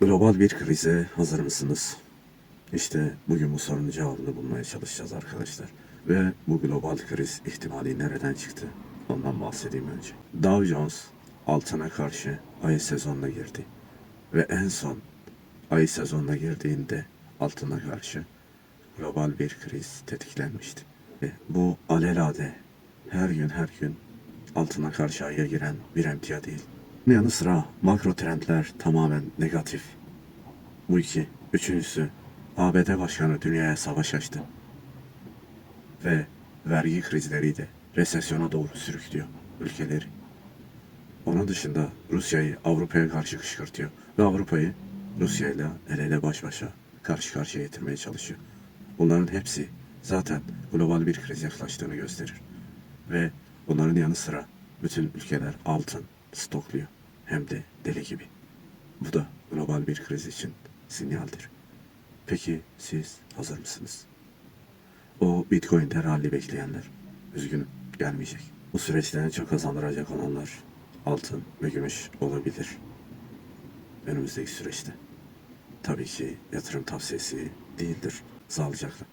Global bir krize hazır mısınız? İşte bugün bu sorunun cevabını bulmaya çalışacağız arkadaşlar. Ve bu global kriz ihtimali nereden çıktı? Ondan bahsedeyim önce. Dow Jones altına karşı ay sezonuna girdi. Ve en son ay sezonuna girdiğinde altına karşı global bir kriz tetiklenmişti. Ve bu alelade her gün her gün altına karşı aya giren bir emtia değil. Bunun yanı sıra makro trendler tamamen negatif. Bu iki. Üçüncüsü ABD Başkanı dünyaya savaş açtı. Ve vergi krizleri de resesyona doğru sürüklüyor ülkeleri. Onun dışında Rusya'yı Avrupa'ya karşı kışkırtıyor. Ve Avrupa'yı Rusya'yla el ele baş başa karşı karşıya getirmeye çalışıyor. Bunların hepsi zaten global bir kriz yaklaştığını gösterir. Ve bunların yanı sıra bütün ülkeler altın stokluyor. Hem de deli gibi. Bu da global bir kriz için sinyaldir. Peki siz hazır mısınız? O Bitcoin'de rally bekleyenler. Üzgünüm gelmeyecek. Bu süreçte en çok kazandıracak olanlar altın ve gümüş olabilir. Önümüzdeki süreçte. Tabii ki yatırım tavsiyesi değildir. Sağlıcakla.